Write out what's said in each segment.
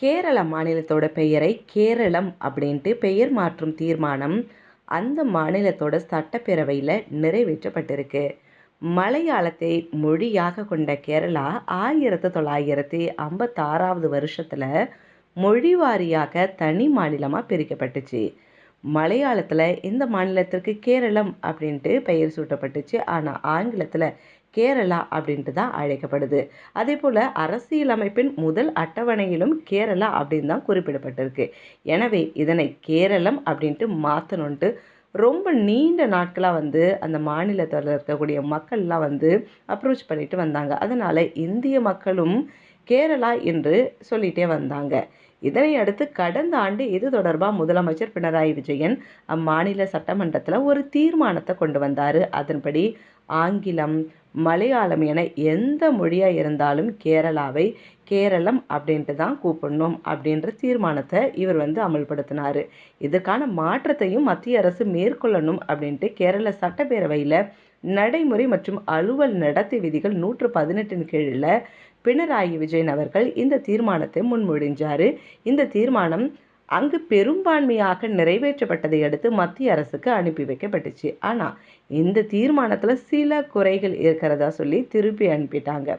கேரள மாநிலத்தோட பெயரை கேரளம் அப்படின்ட்டு பெயர் மாற்றும் தீர்மானம் அந்த மாநிலத்தோட சட்டப்பேரவையில் நிறைவேற்றப்பட்டிருக்கு. மலையாளத்தை மொழியாக கொண்ட கேரளா ஆயிரத்தி தொள்ளாயிரத்தி ஐம்பத்தாறாவது வருஷத்தில் மொழி வாரியாக தனி மாநிலமாக பிரிக்கப்பட்டுச்சு. மலையாளத்தில் இந்த மாநிலத்திற்கு கேரளம் அப்படின்ட்டு பெயர் சூட்டப்பட்டுச்சு. ஆனால் ஆங்கிலத்தில் கேரளா அப்படின்ட்டு தான் அழைக்கப்படுது. அதே போல் அரசியலமைப்பின் முதல் அட்டவணையிலும் கேரளா அப்படின்னு தான் குறிப்பிடப்பட்டிருக்கு. எனவே இதனை கேரளம் அப்படின்ட்டு மாற்றணுன்ட்டு ரொம்ப நீண்ட நாட்களாக வந்து அந்த மாநிலத்தில் இருக்கக்கூடிய மக்கள்லாம் வந்து அப்ரோச் பண்ணிட்டு வந்தாங்க. அதனால் இந்திய மக்களும் கேரளா என்று சொல்லிகிட்டே வந்தாங்க. இதனை அடுத்து கடந்த ஆண்டு இது தொடர்பாக முதலமைச்சர் பினராயி விஜயன் அம்மாநில சட்டமன்றத்தில் ஒரு தீர்மானத்தை கொண்டு வந்தார். அதன்படி ஆங்கிலம் மலையாளம் என எந்த மொழியாக இருந்தாலும் கேரளாவை கேரளம் அப்படின்ட்டு தான் கூப்பிடணும் அப்படின்ற தீர்மானத்தை இவர் வந்து அமல்படுத்தினார். இதற்கான மாற்றத்தையும் மத்திய அரசு மேற்கொள்ளணும் அப்படின்ட்டு கேரள சட்டப்பேரவையில் நடைமுறை மற்றும் அலுவல் நடத்தை விதிகள் நூற்று பதினெட்டின் கீழில் பினராயி விஜயன் அவர்கள் இந்த தீர்மானத்தை முன்மொழிஞ்சார். இந்த தீர்மானம் அங்கு பெரும்பான்மையாக நிறைவேற்றப்பட்டதை அடுத்து மத்திய அரசுக்கு அனுப்பி வைக்கப்பட்டுச்சு. ஆனால் இந்த தீர்மானத்தில் சில குறைகள் இருக்கிறதா சொல்லி திருப்பி அனுப்பிட்டாங்க.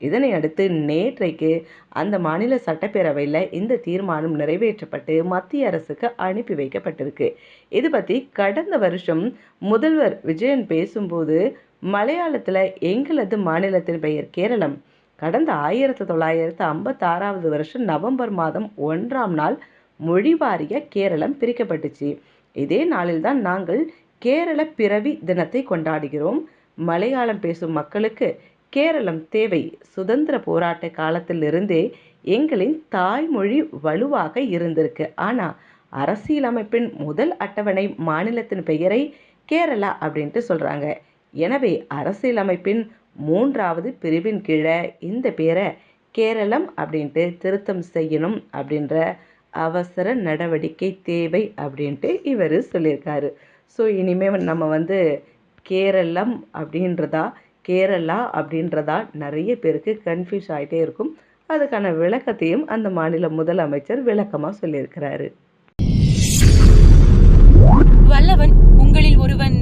இதனை அடுத்து நேற்றைக்கு அந்த மாநில சட்டப்பேரவையில் இந்த தீர்மானம் நிறைவேற்றப்பட்டு மத்திய அரசுக்கு அனுப்பி வைக்கப்பட்டிருக்கு. இது பற்றி கடந்த வருஷம் முதல்வர் விஜயன் பேசும்போது மலையாளத்தில் எங்களது மாநிலத்தின் பெயர் கேரளம். கடந்த ஆயிரத்தி தொள்ளாயிரத்து ஐம்பத்தாறாவது வருஷம் நவம்பர் மாதம் ஒன்றாம் நாள் மொழிவாரிய கேரளம் பிரிக்கப்பட்டுச்சு. இதே நாளில்தான் நாங்கள் கேரள பிறவி தினத்தை கொண்டாடுகிறோம். மலையாளம் பேசும் மக்களுக்கு கேரளம் தேவை. சுதந்திர போராட்ட காலத்திலிருந்தே எங்களின் தாய்மொழி வலுவாக இருந்திருக்கு. ஆனால் அரசியலமைப்பின் முதல் அட்டவணை மாநிலத்தின் பெயரை கேரளா அப்படின்ட்டு சொல்கிறாங்க எனவே அரசியலமைப்பின் மூன்றாவது பிரிவின் கீழே இந்த பேரை கேரளம் அப்படின்ட்டு திருத்தம் செய்யணும் அப்படின்ற அவசர நடவடிக்கை தேவை அப்படின்ட்டு இவர் சொல்லியிருக்காரு. ஸோ இனிமேல் நம்ம வந்து கேரளம் அப்படின்றதா கேரளா அப்படின்றதா நிறைய பேருக்கு கன்ஃபியூஸ் ஆகிட்டே இருக்கும். அதுக்கான விளக்கத்தையும் அந்த மாநில முதலமைச்சர் விளக்கமாக சொல்லியிருக்கிறாரு. வல்லவன் உங்களில் ஒருவன்